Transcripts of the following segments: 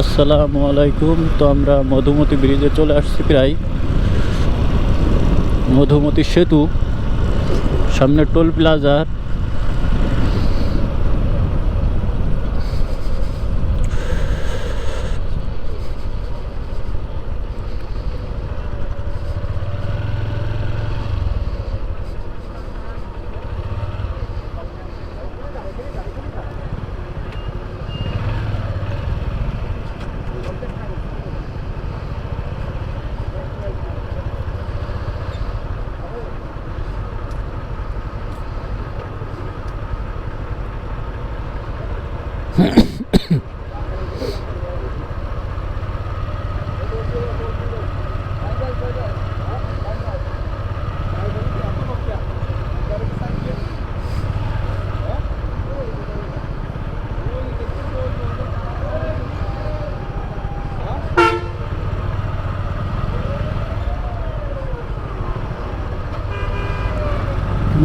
আসসালামু আলাইকুম। তো আমরা মধুমতি ব্রিজে চলে আসছি প্রায়। মধুমতি সেতু সামনে টোল প্লাজার।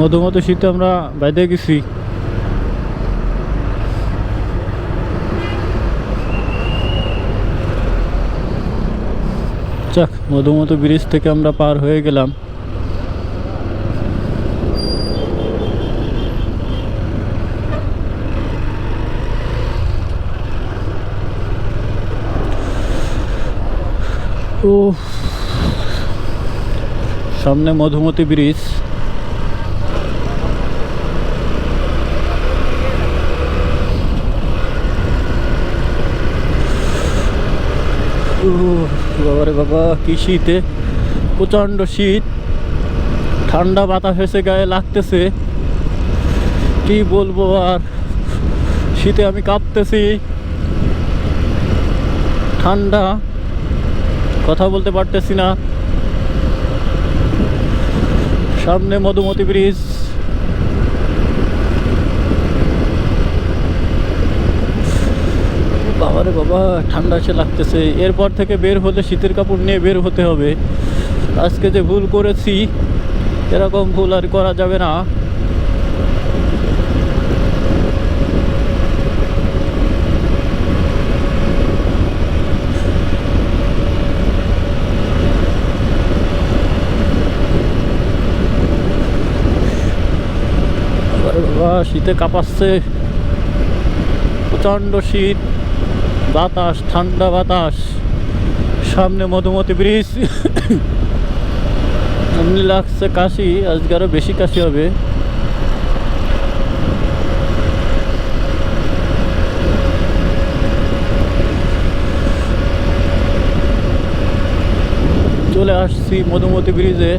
মধুমতি শীতে আমরা বাইরে গেছি। যাক, মধুমতি ব্রিজ থেকে আমরা পার হয়ে গেলাম। ও সামনে মধুমতি ব্রিজ বাবারে বাবা, কি শীতে প্রচণ্ড শীত। ঠান্ডা বাতাস এসে গায়ে লাগতেছে। কি বলব আর? শীতে আমি কাঁপতেছি। ঠান্ডা। কথা বলতে পারতেছি না। সামনে মধুমতি ব্রিজ। বাবারে বাবা, ঠান্ডা এসে লাগতেছে। এরপর থেকে বের হলে শীতের কাপড় নিয়ে বের হতে হবে। আজকে যে ভুল করেছি, এরকম ভুল আর করা যাবে না। শীতে কাঁপাচ্ছে। প্রচণ্ড শীত। বাতাস, ঠান্ডা বাতাস। সামনে মধুমতি ব্রিজ। এমনি লাগছে কাশি, আজকে আরও বেশি কাশি হবে। চলে আসছি মধুমতি ব্রিজে।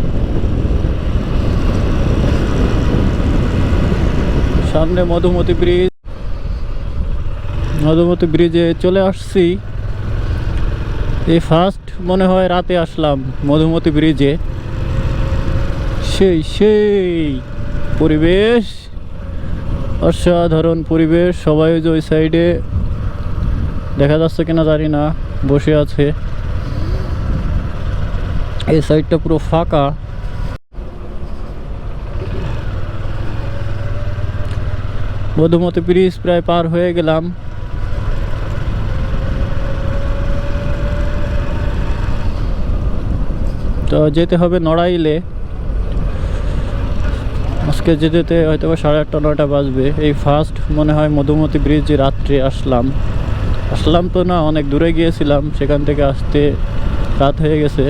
সামনে মধুমতি ব্রিজ। মধুমতি ব্রিজে চলে আসছি। এই ফার্স্ট মনে হয় রাতে আসলাম মধুমতি ব্রিজে। সেই সেই পরিবেশ, অসাধারণ পরিবেশ, সবাই যে ওই সাইডে দেখা যাচ্ছে কিনা জানি না, বসে আছে। এই সাইডটা পুরো ফাঁকা। মধুমতি ব্রিজ প্রায় পার হয়ে গেলাম। তো যেতে হবে নড়াইলে। আজকে যেতে যেতে হয়তো বা সাড়ে আটটা নটা বাজবে। এই ফার্স্ট মনে হয় মধুমতি ব্রিজ রাত্রে আসলাম। আসলাম তো না, অনেক দূরে গিয়েছিলাম। সেখান থেকে আসতে রাত হয়ে গেছে।